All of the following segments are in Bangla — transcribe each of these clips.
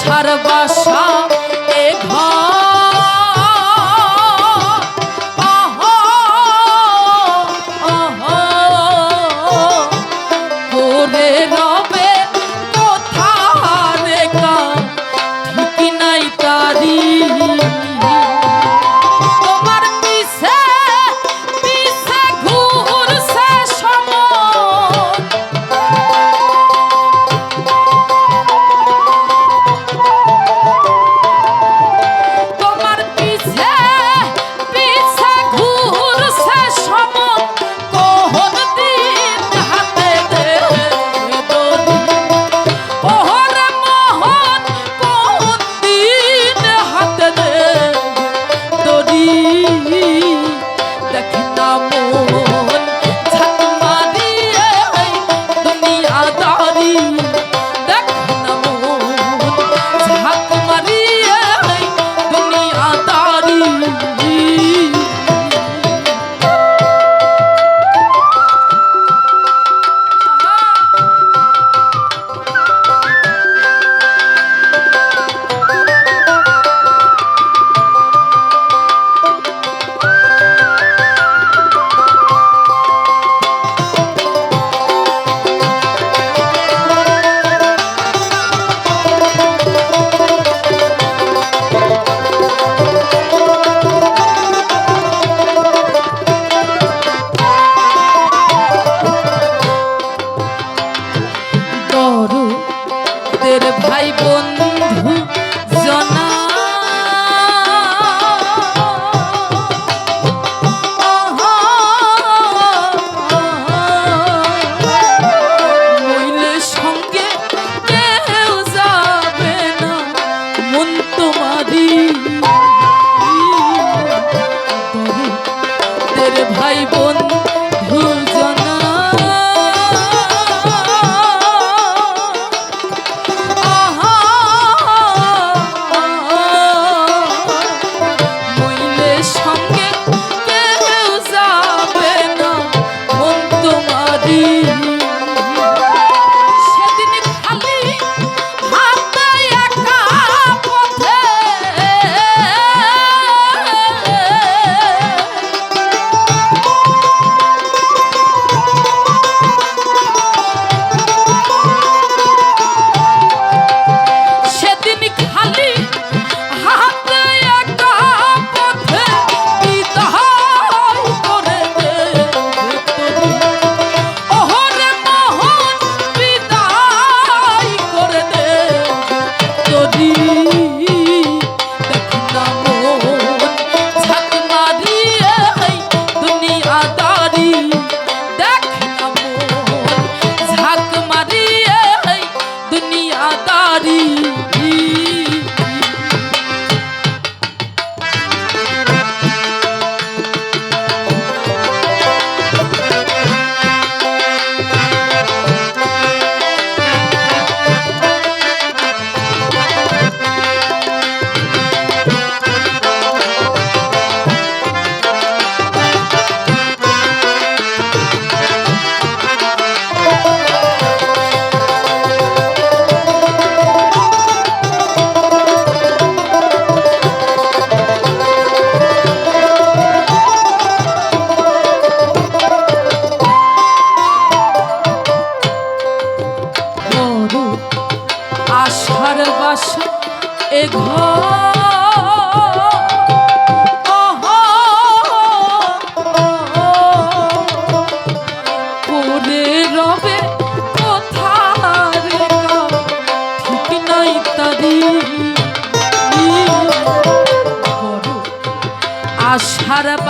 আশার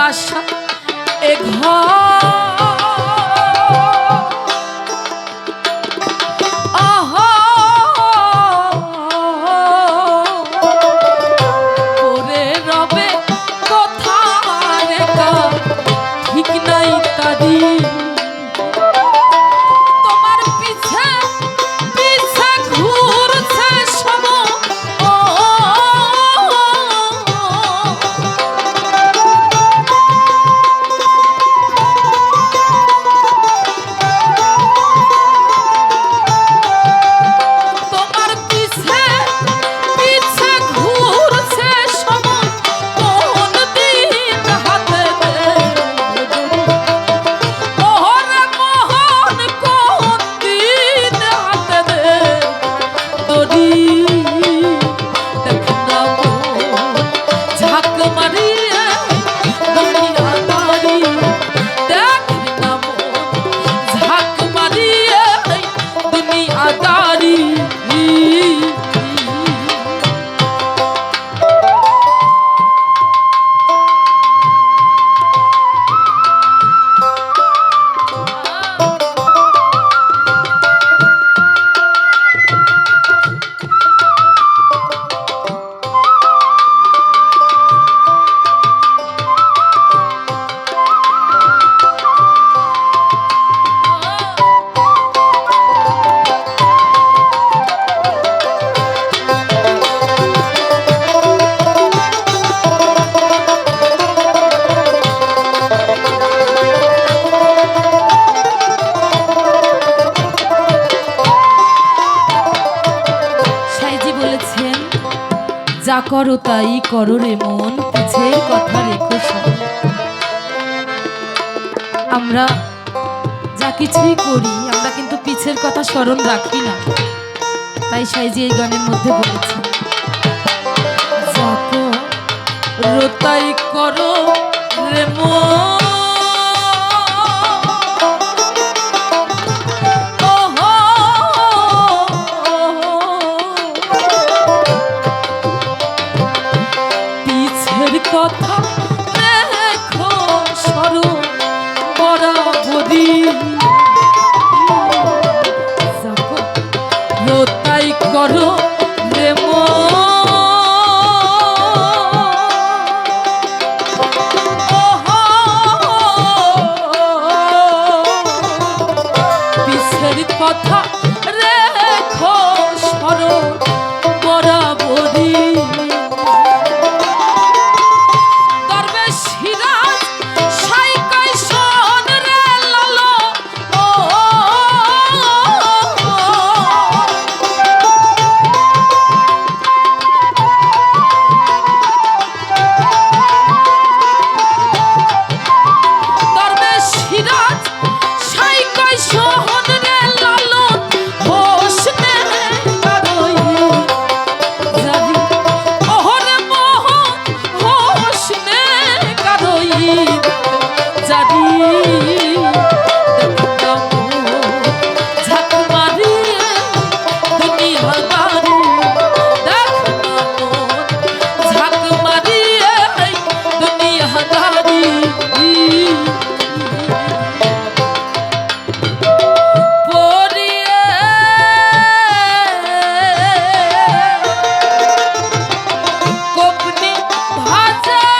বাসা এ ঘর করো তাই করো রে মন, বুঝের কথা রেখো আমরা যা কিছুই করি, আমরা কিন্তু পিছের কথা স্মরণ রাখি না। তাই সাইজি এই গানের মধ্যে বলেছি যা করো তাই করো আছে